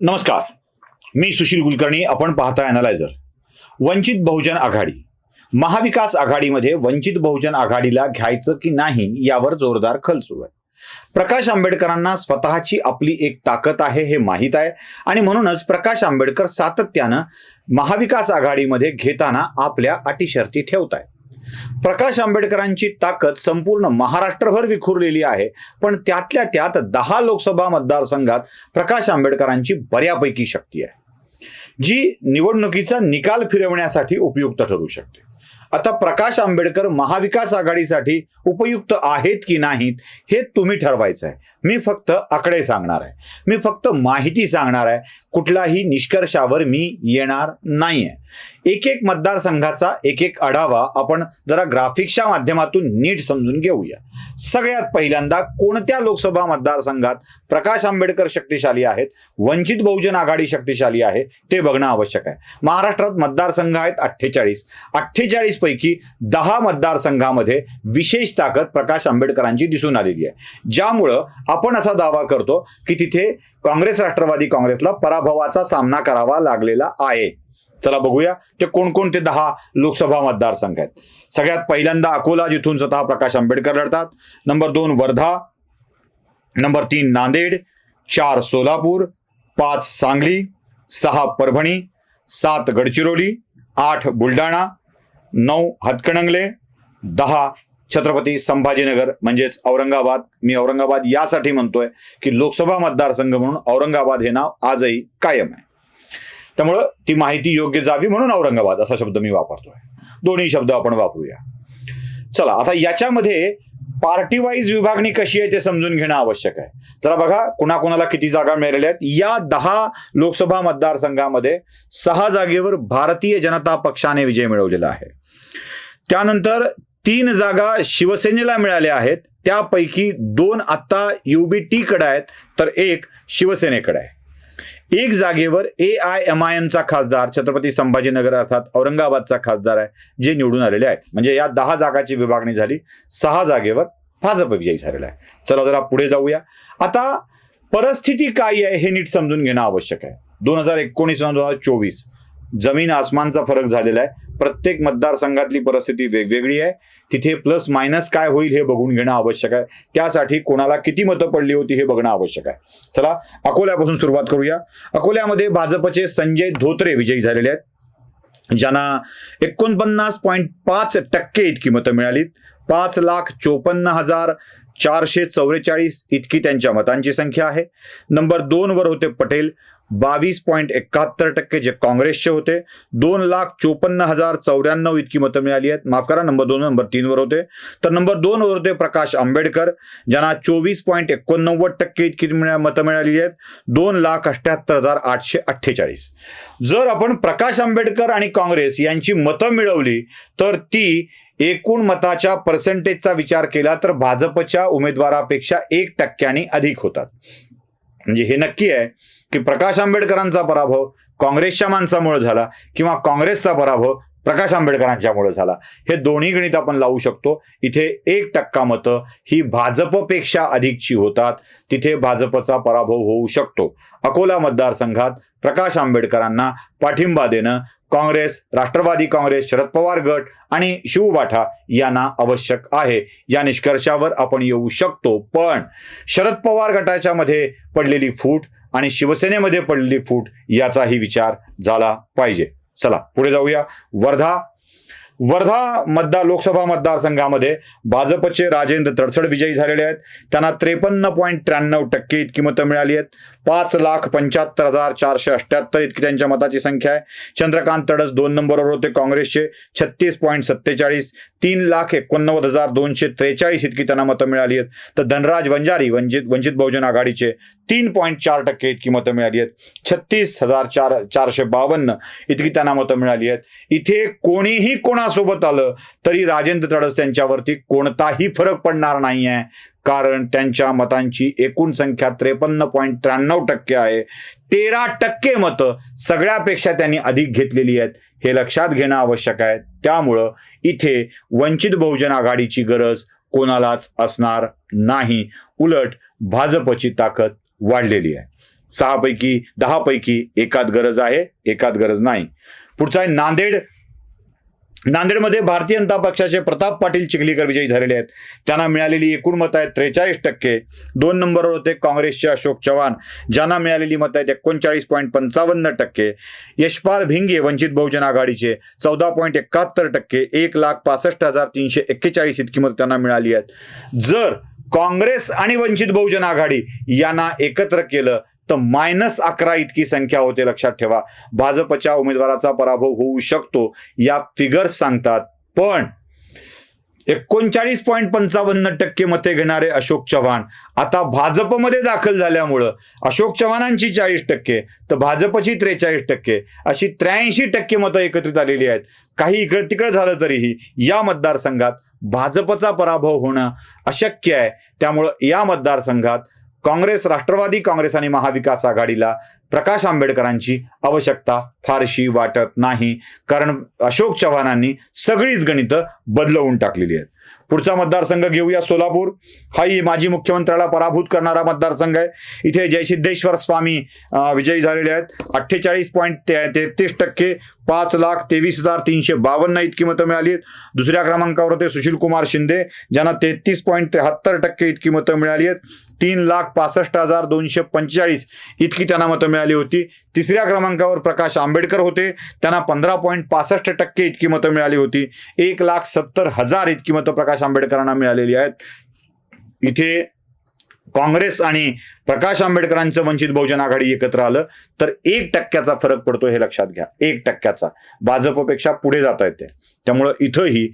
नमस्कार. मी सुशील कुलकर्णी आपण पाहता अनालायझर वंचित बहुजन आघाडी. महाविकास आघाडीमध्ये वंचित बहुजन आघाडीला घ्यायचं की नाही यावर जोरदार खल सुरू आहे. प्रकाश आंबेडकरांना स्वतःची आपली एक ताकद आहे हे माहीत आहे. आणि म्हणूनच प्रकाश आंबेडकर सातत्यानं महाविकास आघाडीमध्ये घेताना आपल्या अटीशर्ती ठेवत आहे प्रकाश आंबेडकरांची ताकद संपूर्ण महाराष्ट्रभर विखुरलेली आहे. पण त्यातल्या त्यात दहा लोकसभा मतदारसंघात प्रकाश आंबेडकरांची बऱ्यापैकी शक्ती आहे. जी निवडणुकीचा निकाल फिरवण्यासाठी उपयुक्त ठरू शकते. आता प्रकाश आंबेडकर महाविकास आघाडीसाठी उपयुक्त आहेत की नाहीत हे तुम्ही ठरवायचं आहे. मी फक्त आकडे सांगणार आहे. मी फक्त माहिती सांगणार आहे. कुठलाही निष्कर्षावर मी येणार नाही आहे एक एक मतदारसंघाचा एक एक आढावा आपण जरा ग्राफिक्सच्या माध्यमातून नीट समजून घेऊया. सगळ्यात पहिल्यांदा कोणत्या लोकसभा मतदारसंघात प्रकाश आंबेडकर शक्तिशाली आहेत? वंचित बहुजन आघाडी शक्तिशाली आहे? ते बघणं आवश्यक आहे. महाराष्ट्रात मतदारसंघ आहेत अठ्ठेचाळीस. अठ्ठेचाळीस पैकी दहा मतदारसंघामध्ये विशेष ताकद प्रकाश आंबेडकरांची दिसून आलेली आहे. ज्यामुळं आपण असा दावा करतो की तिथे काँग्रेस राष्ट्रवादी काँग्रेसला पराभवाचा सामना करावा लागलेला आहे. चला बघूया ते कोणकोणते दहा लोकसभा मतदारसंघ आहेत. सगळ्यात पहिल्यांदा अकोला जिथून स्वतः प्रकाश आंबेडकर लढतात. नंबर दोन वर्धा. नंबर तीन नांदेड. चार सोलापूर. पाच सांगली. सहा परभणी. सात गडचिरोली. आठ बुलढाणा. नऊ हातकणंगले. दहा छत्रपती संभाजीनगर म्हणजेच औरंगाबाद. मी औरंगाबाद यासाठी म्हणतोय की लोकसभा मतदारसंघ म्हणून औरंगाबाद हे नाव आजही कायम आहे. त्यामुळं ती माहिती योग्य जावी म्हणून औरंगाबाद असा शब्द मी वापरतोय. दोन्ही शब्द आपण वापरूया. चला आता याच्यामध्ये पार्टी वाईज विभागणी कशी आहे ते समजून घेणं आवश्यक आहे. चला बघा कुणाकुणाला किती जागा मिळालेल्या आहेत. या दहा लोकसभा मतदारसंघामध्ये सहा जागेवर भारतीय जनता पक्षाने विजय मिळवलेला आहे. त्यानंतर तीन जागा शिवसेनेला मिळाल्या आहेत. त्यापैकी दोन आत्ता युबीटी कडे आहेत तर एक शिवसेनेकडे आहे. एक जागेवर ए आय एम आय एमचा खासदार छत्रपती संभाजीनगर अर्थात औरंगाबादचा खासदार आहे जे निवडून आलेले आहेत. म्हणजे या दहा जागाची विभागणी झाली सहा जागेवर भाजप विजयी झालेला आहे. चला जरा पुढे जाऊया. आता परिस्थिती काय आहे हे नीट समजून घेणं आवश्यक आहे. दोन हजार एकोणीस दोन हजार चोवीस जमीन आसमानचा फरक झालेला आहे. प्रत्येक मतदारसंघातली परिस्थिती वेगवेगळी आहे. तिथे प्लस मायनस काय होईल हे बघून घेणं आवश्यक आहे. त्यासाठी कोणाला किती मतं पडली होती हे बघणं आवश्यक आहे. चला अकोल्यापासून सुरुवात करूया. अकोल्यामध्ये भाजपचे संजय धोत्रे विजयी झालेले आहेत. ज्यांना एकोणपन्नास पॉईंट पाच टक्के इतकी मतं मिळालीत. पाच लाख चोपन्न हजार चारशे चौवेचाळीस इतकी त्यांच्या मतांची संख्या आहे. नंबर दोनवर होते पटेल. बावीस पॉईंट एकाहत्तर टक्के जे काँग्रेसचे होते दोन लाख चोपन्न हजार चौऱ्याण्णव इतकी मतं मिळाली आहेत. माफ करा नंबर दोन नंबर तीनवर होते. तर नंबर दोन वर होते प्रकाश आंबेडकर ज्यांना चोवीस पॉईंट एकोणनव्वद टक्के इतकी मतं मिळालेली आहेत. दोन लाख अठ्ठ्याहत्तर हजार आठशे अठ्ठेचाळीस. जर आपण प्रकाश आंबेडकर आणि काँग्रेस यांची मतं मिळवली तर ती एकूण मताच्या पर्सेंटेजचा विचार केला तर भाजपच्या उमेदवारापेक्षा एक टक्क्यानी अधिक होतात. म्हणजे हे नक्की आहे की प्रकाश आंबेडकरांचा पराभव काँग्रेसच्या माणसामुळे झाला किंवा काँग्रेसचा पराभव प्रकाश आंबेडकरांच्यामुळे झाला. हे दोन्ही गणित आपण लावू शकतो. इथे एक टक्का मतं ही भाजपपेक्षा अधिकची होतात. तिथे भाजपचा पराभव होऊ शकतो. अकोला मतदारसंघात प्रकाश आंबेडकरांना पाठिंबा देणं काँग्रेस राष्ट्रवादी काँग्रेस शरद पवार गट आणि शिवबाठा यांना आवश्यक आहे. या निष्कर्षावर आपण येऊ शकतो पण शरद पवार गटाच्या मध्ये पडलेली फूट आणि शिवसेनेमध्ये पडलेली फूट याचाही विचार झाला पाहिजे. चला पुढे जाऊया. वर्धा वर्धा मतदार लोकसभा मतदारसंघामध्ये भाजपचे राजेंद्र तडसड विजयी झालेले आहेत. त्यांना त्रेपन्न पॉईंट त्र्याण्णव टक्के इतकी मतं मिळाली आहेत. पाच लाख पंच्याहत्तर हजार चारशे अठ्ठ्याहत्तर इतकी त्यांच्या मताची संख्या आहे. चंद्रकांत तडस दोन नंबरवर होते काँग्रेसचे छत्तीस पॉईंट सत्तेचाळीस तीन लाख एकोणनव्वद हजार दोनशे त्रेचाळीस इतकी त्यांना मतं मिळाली आहेत. तर धनराज वंजारी वंचित वंचित बहुजन आघाडीचे तीन पॉईंट चार टक्के इतकी मतं मिळाली आहेत. छत्तीस हजार चार चारशे बावन्न इतकी त्यांना मतं मिळाली आहेत. इथे कोणीही कोणासोबत आलं तरी राजेंद्र तडस यांच्यावरती कोणताही फरक पडणार नाही आहे कारण त्यांच्या मतांची एकूण संख्या त्रेपन्न पॉईंट त्र्याण्णव टक्के आहे. तेरा टक्के मतं सगळ्यापेक्षा त्यांनी अधिक घेतलेली आहेत. हे लक्षात घेणं आवश्यक आहे. त्यामुळं इथे वंचित बहुजन आघाडीची गरज कोणालाच असणार नाही. उलट भाजपची ताकद वाढलेली आहे. सहापैकी दहापैकी एकात गरज आहे एकात गरज नाही. पुढचा आहे नांदेड नांदेडमध्ये भारतीय जनता पक्षाचे प्रताप पाटील चिखलीकर विजयी झालेले आहेत. त्यांना मिळालेली एकूण मतं आहेत त्रेचाळीस टक्के. दोन नंबरवर होते काँग्रेसचे अशोक चव्हाण. ज्यांना मिळालेली मतं आहेत एकोणचाळीस पॉईंट पंचावन्न टक्के. यशपाल भिंगे वंचित बहुजन आघाडीचे चौदा पॉईंट एकाहत्तर टक्के. एक लाख पासष्ट हजार तीनशे एक्केचाळीस इतकी मतं त्यांना मिळाली आहेत. जर काँग्रेस आणि वंचित बहुजन आघाडी यांना एकत्र केलं तर मायनस अकरा इतकी संख्या होते लक्षात ठेवा. भाजपच्या उमेदवाराचा पराभव होऊ शकतो या फिगर्स सांगतात. पण एकोणचाळीस पॉईंट पंचावन्न टक्के मते घेणारे अशोक चव्हाण. आता भाजपमध्ये दाखल झाल्यामुळं अशोक चव्हाणांची चाळीस टक्के तर भाजपची त्रेचाळीस टक्के अशी त्र्याऐंशी टक्के मतं एकत्रित आलेली आहेत. काही इकडं तिकडं झालं तरीही या मतदारसंघात भाजपचा पराभव होणं अशक्य आहे. त्यामुळं या मतदारसंघात काँग्रेस राष्ट्रवादी काँग्रेस आणि महाविकास आघाडीला प्रकाश आंबेडकरांची आवश्यकता फारशी वाटत नाही. कारण अशोक चव्हाणांनी सगळीच गणितं बदलवून टाकलेली आहेत. पुढचा मतदारसंघ घेऊया सोलापूर. हाही माजी मुख्यमंत्र्याला पराभूत करणारा मतदारसंघ आहे. इथे जयसिद्धेश्वर स्वामी विजयी झालेले आहेत. अठ्ठेचाळीस पॉईंट तेहतीस टक्के पाच लाख तेवीस हजार तीनशे बावन्न इतकी मतं मिळाली आहेत. दुसऱ्या क्रमांकावर होते सुशील कुमार शिंदे ज्यांना तेहतीस पॉईंट त्र्याहत्तर टक्के इतकी मतं मिळाली आहेत. तीन लाख पासष्ट हजार दोनशे पंचेचाळीस इतकी त्यांना मतं मिळाली होती. तिसऱ्या क्रमांकावर प्रकाश आंबेडकर होते. त्यांना पंधरा पॉईंट पासष्ट टक्के इतकी मतं मिळाली होती. एक लाख सत्तर हजार इतकी मतं प्रकाश आंबेडकरांना मिळालेली आहेत. इथे काँग्रेस आणि प्रकाश आंबेडकरांचं वंचित बहुजन आघाडी एकत्र आलं तर एक टक्क्याचा फरक पडतो हे लक्षात घ्या. एक टक्क्याचा. भाजपपेक्षा पुढे जाता येते. त्यामुळं इथंही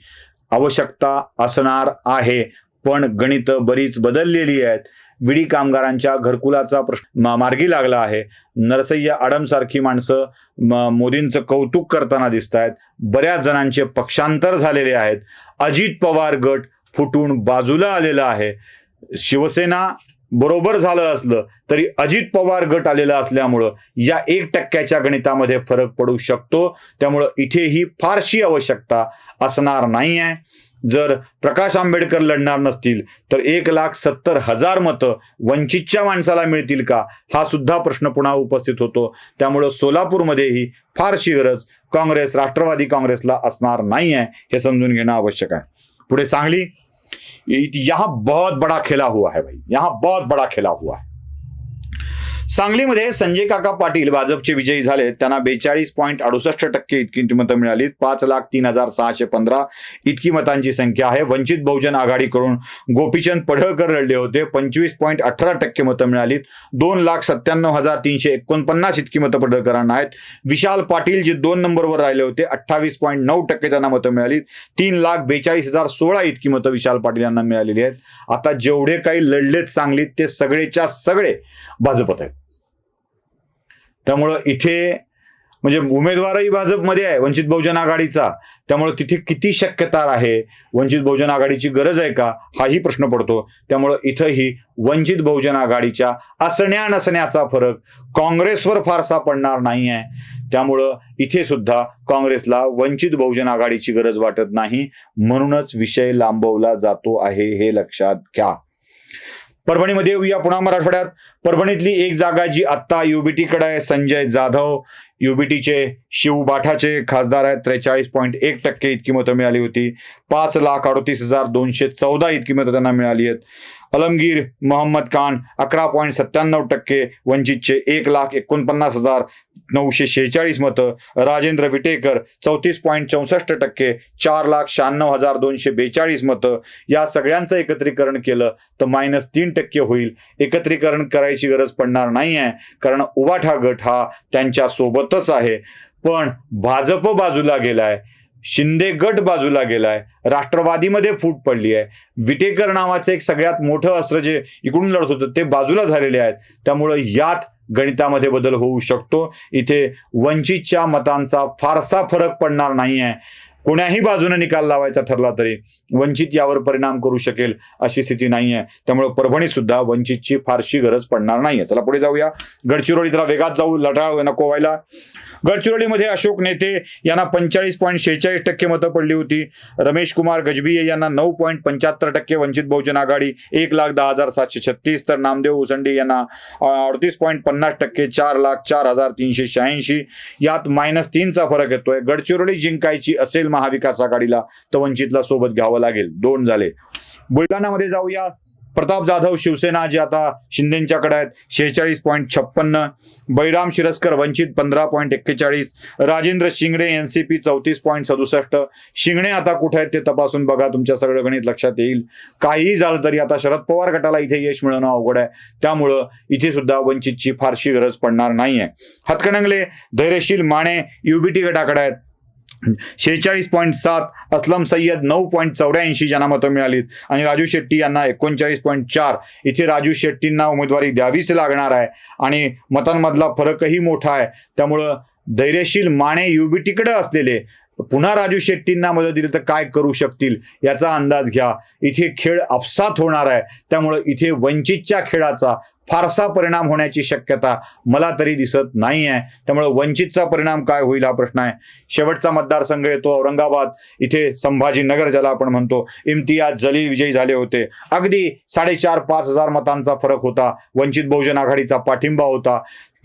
आवश्यकता असणार आहे. पण गणित बरीच बदललेली आहेत. विडी कामगारांच्या घरकुलाचा प्रश्न मार्गी लागला आहे. नरसय्या आडमसारखी माणसं म- मोदींचं कौतुक करताना दिसत आहेत बऱ्याच जणांचे पक्षांतर झालेले आहेत. अजित पवार गट फुटून बाजूला आलेला आहे. शिवसेना बरोबर झालं असलं तरी अजित पवार गट आलेला असल्यामुळं या एक टक्क्याच्या गणितामध्ये फरक पडू शकतो. त्यामुळं इथेही फारशी आवश्यकता असणार नाही आहे जर प्रकाश आंबेडकर लढणार नसतील तर एक लाख सत्तर हजार मतं वंचितच्या माणसाला मिळतील का? हा सुद्धा प्रश्न पुन्हा उपस्थित होतो. त्यामुळं सोलापूरमध्येही फारशी गरज काँग्रेस राष्ट्रवादी काँग्रेसला असणार नाही आहे हे समजून घेणं आवश्यक आहे. पुढे सांगली यहाँ बहुत बड़ा खेला हुआ है भाई। यहाँ बहुत बड़ा खेला हुआ है। सांगलीमध्ये संजय काका पाटील भाजपचे विजयी झाले. त्यांना बेचाळीस पॉईंट अडुसष्ट टक्के इतकी मतं मिळाली. पाच लाख तीन हजार सहाशे पंधरा इतकी मतांची संख्या आहे. वंचित बहुजन आघाडीकडून गोपीचंद पडळकर लढले होते. पंचवीस पॉईंट अठरा टक्के मतं मिळालीत. दोन लाख सत्त्याण्णव हजार तीनशे एकोणपन्नास इतकी मतं पडळकरांना आहेत. विशाल पाटील जे दोन नंबरवर राहिले होते अठ्ठावीस पॉईंट नऊ टक्के त्यांना मतं मिळाली तीन लाख बेचाळीस हजार सोळा इतकी मतं विशाल पाटील यांना मिळालेली आहेत. आता जेवढे काही लढलेत सांगलीत ते सगळेच्या सगळे भाजपत आहेत. त्यामुळं इथे म्हणजे उमेदवारही भाजपमध्ये आहे वंचित बहुजन आघाडीचा. त्यामुळे तिथे किती शक्यता आहे वंचित बहुजन आघाडीची गरज आहे का हाही प्रश्न पडतो. त्यामुळं इथंही वंचित बहुजन आघाडीच्या असण्या नसण्याचा फरक काँग्रेसवर फारसा पडणार नाही आहे. त्यामुळं इथे सुद्धा काँग्रेसला वंचित बहुजन आघाडीची गरज वाटत नाही. म्हणूनच विषय लांबवला जातो आहे हे लक्षात घ्या. परभणीमध्ये येऊया पुन्हा मराठवाड्यात. परभणीतली एक जागा जी आत्ता युबीटीकडे आहे संजय जाधव. युबीटीचे शिवबाठाचे खासदार आहेत. त्रेचाळीस पॉईंट एक टक्के इतकी मतं मिळाली होती. पाच लाख अडतीस हजार दोनशे चौदा इतकी मतं त्यांना मिळाली आहेत. अलमगीर मोहम्मद खान अकरा पॉईंट सत्त्याण्णव टक्के वंचितचे एक लाख एकोणपन्नास हजार नऊशे शेहेचाळीस मतं. राजेंद्र विटेकर चौतीस पॉईंट चौसष्ट टक्के चार लाख शहाण्णव हजार दोनशे बेचाळीस मतं. या सगळ्यांचं एकत्रीकरण केलं तर मायनस तीन टक्के होईल. एकत्रीकरण करायची गरज पडणार नाही आहे कारण उबाठा गट हा त्यांच्या सोबतच आहे. पण भाजप बाजूला गेलाय. शिंदे गट बाजूला गेलाय राष्ट्रवादीमध्ये फूट पडली आहे. विटेकर नावाचं एक सगळ्यात मोठं अस्त्र जे इकडून लढत होतं ते बाजूला झालेले आहेत. त्यामुळं यात गणितामध्ये बदल होऊ शकतो. इथे वंचितच्या मतांचा फारसा फरक पडणार नाही आहे कोण्याही बाजूने निकाल लावायचा ठरला तरी. वंचित यावर परिणाम करू शकेल अशी स्थिती नाही आहे त्यामुळे परभणीत सुद्धा वंचितची फारशी गरज पडणार नाहीये. चला पुढे जाऊया. गडचिरोली जरा वेगात जाऊ. लढाव नको व्हायला. गडचिरोलीमध्ये अशोक नेते यांना पंचेचाळीस पॉईंट शेहेचाळीस टक्के मतं पडली होती. रमेश कुमार गजबिये यांना नऊ पॉईंट पंच्याहत्तर टक्के वंचित बहुजन आघाडी एक लाख दहा हजार सातशे छत्तीस. तर नामदेव उसंडे यांना अडतीस पॉईंट पन्नास टक्के चार लाख चार हजार तीनशे शहाऐंशी. यात मायनस तीनचा फरक येतोय. गडचिरोली जिंकायची असेल महाविकास आघाडीला तर वंचितला सोबत घ्यावं लागेल. दोन झाले. बुलढाणामध्ये जाऊया. प्रताप जाधव शिवसेना जे आता शिंदेच्याकडे आहेत शेहेचाळीस पॉईंट छप्पन्न. बैराम शिरस्कर वंचित पंधरा पॉईंट एक्केचाळीस. राजेंद्र शिंगणे एनसीपी चौतीस पॉईंट सदुसष्ट. शिंगणे आता कुठे आहेत ते तपासून बघा. तुमच्या सगळं गणित लक्षात येईल. काहीही झालं तरी आता शरद पवार गटाला इथे यश मिळवणं अवघड आहे. त्यामुळं इथे सुद्धा वंचितची फारशी गरज पडणार नाहीये. हातकणंगले धैर्यशील माने युबीटी गटाकडे आहेत. शेहेचाळीस पॉईंट सात असलम सय्यद नऊ पॉईंट चौऱ्याऐंशी ज्यांना मतं मिळालीत. आणि राजू शेट्टी यांना एकोणचाळीस पॉईंट चार इथे राजू शेट्टींना उमेदवारी द्यावीच लागणार आहे. आणि मतांमधला फरकही मोठा आहे. त्यामुळं धैर्यशील माने युबीटीकडे असलेले पुन्हा राजू शेट्टींना मदत दिली तर काय करू शकतील याचा अंदाज घ्या. इथे खेळ आपसात होणार आहे. त्यामुळं इथे वंचितच्या खेळाचा फारसा परिणाम होण्याची शक्यता मला तरी दिसत नाही आहे त्यामुळे वंचितचा परिणाम काय होईल हा प्रश्न आहे. शेवटचा मतदारसंघ येतो औरंगाबाद. इथे संभाजीनगर ज्याला आपण म्हणतो इम्तियाज जलील विजयी झाले होते. अगदी साडेचार पाच हजार मतांचा फरक होता. वंचित बहुजन आघाडीचा पाठिंबा होता.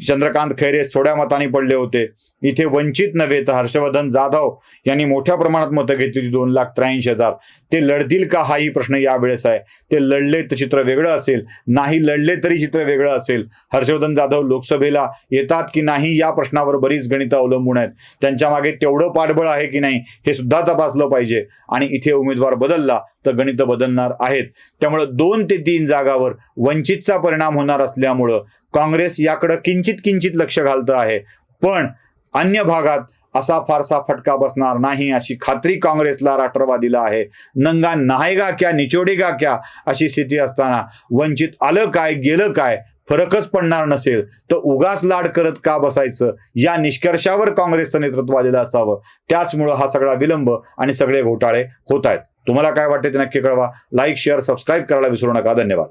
चंद्रकांत खैरे थोड्या मतांनी पडले होते. इथे वंचित नव्हे तर हर्षवर्धन जाधव यांनी मोठ्या प्रमाणात मतं घेतली होती दोन लाख त्र्याऐंशी हजार. ते लढतील का? हाही प्रश्न यावेळेस आहे. ते लढले तर चित्र वेगळं असेल. नाही लढले तरी चित्र वेगळं असेल. हर्षवर्धन जाधव लोकसभेला येतात की नाही या प्रश्नावर बरीच गणितं अवलंबून आहेत. त्यांच्या मागे तेवढं पाठबळ आहे की नाही हे सुद्धा तपासलं पाहिजे. आणि इथे उमेदवार बदलला. तर गणितं बदलणार आहेत. त्यामुळे दोन ते तीन जागावर वंचितचा परिणाम होणार असल्यामुळं काँग्रेस याकडं किंचित किंचित लक्ष घालतं आहे. पण अन्य भागात असा फारसा फटका बसणार नाही अशी खात्री काँग्रेसला राष्ट्रवादीला आहे. नंगा नाहेगा क्या निचोडेगा क्या अशी स्थिती असताना वंचित आलं काय गेलं काय फरकच पडणार नसेल तर उगाच लाड करत का बसायचं? या निष्कर्षावर काँग्रेसचं नेतृत्व आलेलं असावं. त्याचमुळं हा सगळा विलंब आणि सगळे घोटाळे होत आहेत. तुम्हाला काय वाटते ते नक्की कळवा. लाईक शेअर सबस्क्राईब करायला विसरू नका. धन्यवाद.